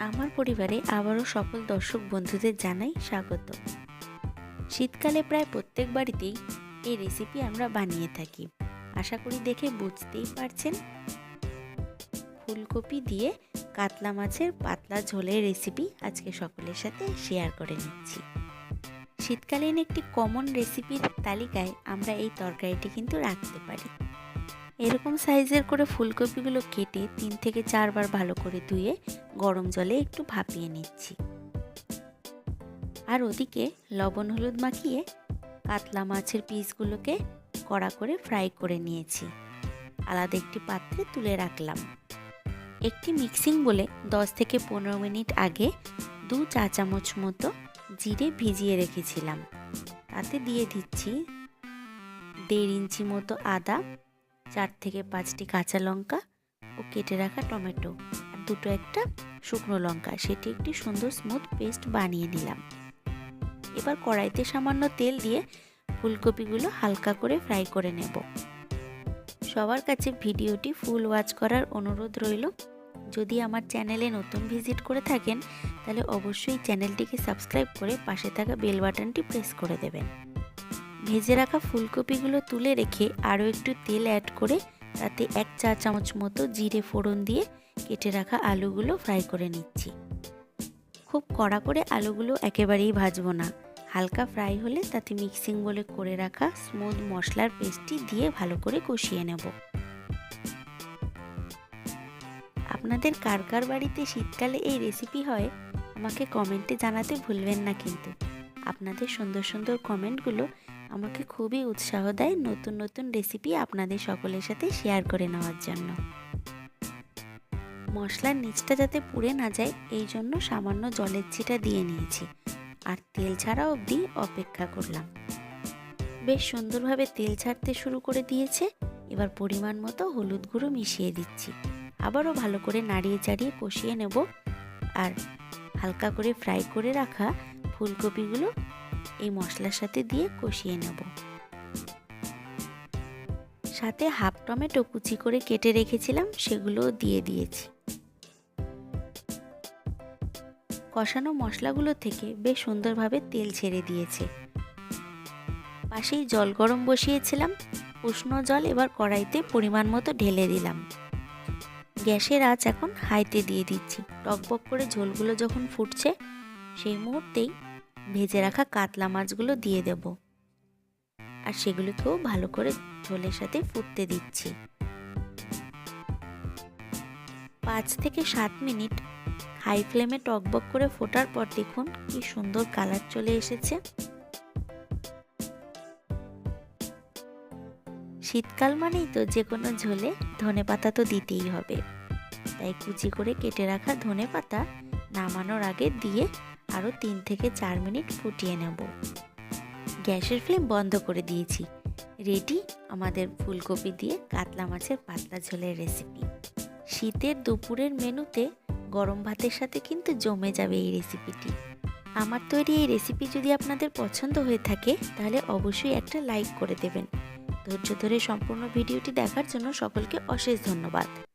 আমার পরিবারে আবারও সকল দর্শক বন্ধুদের জানাই স্বাগত। শীতকালে প্রায় প্রত্যেক বাড়িতেই এই রেসিপি আমরা বানিয়ে থাকি। আশা করি দেখে বুঝতেই পারছেন। ফুলকপি দিয়ে কাতলা মাছের পাতলা ঝোলের রেসিপি আজকে সকলের সাথে শেয়ার করে নিচ্ছি। শীতকালীন একটি কমন রেসিপির তালিকায় আমরা এই তরকারিটি কিন্তু রাখতে পারি। এরকম সাইজের করে ফুলকপিগুলো কেটে তিন থেকে চারবার ভালো করে ধুয়ে গরম জলে একটু ভাপিয়ে নিচ্ছি। আর ওদিকে লবণ হলুদ মাখিয়ে কাতলা মাছের পিসগুলোকে কড়া করে ফ্রাই করে নিয়েছি। আলাদা একটি পাত্রে তুলে রাখলাম। একটি মিক্সিং বলে 10 থেকে পনেরো মিনিট আগে দু চা চামচ মতো জিরে ভিজিয়ে রেখেছিলাম। তাতে দিয়ে দিচ্ছি দেড় ইঞ্চি মতো আদা চার থেকে পাঁচটি কাঁচা লঙ্কা ও কেটে রাখা টমেটো আর দুটো একটা শুকনো লঙ্কা। সেটি একটি সুন্দর স্মুথ পেস্ট বানিয়ে নিলাম। এবার কড়াইতে সামান্য তেল দিয়ে ফুলকপিগুলো হালকা করে ফ্রাই করে নেব। সবার কাছে ভিডিওটি ফুল ওয়াচ করার অনুরোধ রইল। যদি আমার চ্যানেলে নতুন ভিজিট করে থাকেন, তাহলে অবশ্যই চ্যানেলটিকে সাবস্ক্রাইব করে পাশে থাকা বেল বাটনটি প্রেস করে দেবেন। ভেজে রাখা ফুলকপিগুলো তুলে রেখে আরও একটু তেল অ্যাড করে তাতে এক চা চামচ মতো জিরে ফোড়ন দিয়ে কেটে রাখা আলুগুলো ফ্রাই করে নিচ্ছি। খুব কড়া করে আলুগুলো একেবারেই ভাজবো না। হালকা ফ্রাই হলে তাতে মিক্সিং বলে করে রাখা স্মুথ মশলার পেস্টটি দিয়ে ভালো করে কষিয়ে নেব। আপনাদের কার কার বাড়িতে শীতকালে এই রেসিপি হয়, আমাকে কমেন্টে জানাতে ভুলবেন না কিন্তু। আপনাদের সুন্দর সুন্দর কমেন্টগুলো আমাকে খুবই উৎসাহ দেয় নতুন নতুন রেসিপি আপনাদের সকলের সাথে শেয়ার করে নেওয়ার জন্য। মশলার নিচটা যাতে পুড়ে না যায়, এই জন্য সামান্য জলের ছিটা দিয়ে নিয়েছি। আর তেল ছাড়া অবধি অপেক্ষা করলাম। বেশ সুন্দরভাবে তেল ছাড়তে শুরু করে দিয়েছে। এবার পরিমাণ মতো হলুদ গুঁড়ো মিশিয়ে দিচ্ছি। আবারও ভালো করে নাড়িয়ে চাড়িয়ে কষিয়ে নেব। আর হালকা করে ফ্রাই করে রাখা ফুলকপিগুলো এই মশলার সাথে দিয়ে কষিয়ে নেব। সাথে হাফ টমেটো কুচি করে কেটে রেখেছিলাম, সেগুলোও দিয়ে দিয়েছি। কষানো মশলাগুলো থেকে বেশ সুন্দরভাবে তেল ছেড়ে দিয়েছে। পাশেই জল গরম বসিয়েছিলাম, উষ্ণ জল এবার কড়াইতে পরিমাণ মতো ঢেলে দিলাম। গ্যাসের আঁচ এখন হাইতে দিয়ে দিচ্ছি। টকবক করে ঝোলগুলো যখন ফুটছে, সেই মুহূর্তেই ভেজে রাখা কাতলা মাছগুলো দিয়ে দেব। আর সেগুলোকেও ভালো করে ঝোলের সাথে ফুটতে দিচ্ছি। পাঁচ থেকে সাত মিনিট হাই ফ্লেমে টকবক করে ফোটার পর দেখুন কি সুন্দর কালার চলে এসেছে। শীতকাল মানেই তো যে কোনো ঝোলে ধনে পাতা তো দিতেই হবে। তাই কুচি করে কেটে রাখা ধনে পাতা নামানোর আগে দিয়ে আরও তিন থেকে চার মিনিট ফুটিয়ে নেব। গ্যাসের ফ্লেম বন্ধ করে দিয়েছি। রেডি আমাদের ফুলকপি দিয়ে কাতলা মাছের পাতলা ঝোলের রেসিপি। শীতের দুপুরের মেনুতে গরম ভাতের সাথে কিন্তু জমে যাবে এই রেসিপিটি। আমার তৈরি এই রেসিপি যদি আপনাদের পছন্দ হয়ে থাকে, তাহলে অবশ্যই একটা লাইক করে দেবেন। ধৈর্য ধরে সম্পূর্ণ ভিডিওটি দেখার জন্য সকলকে অশেষ ধন্যবাদ।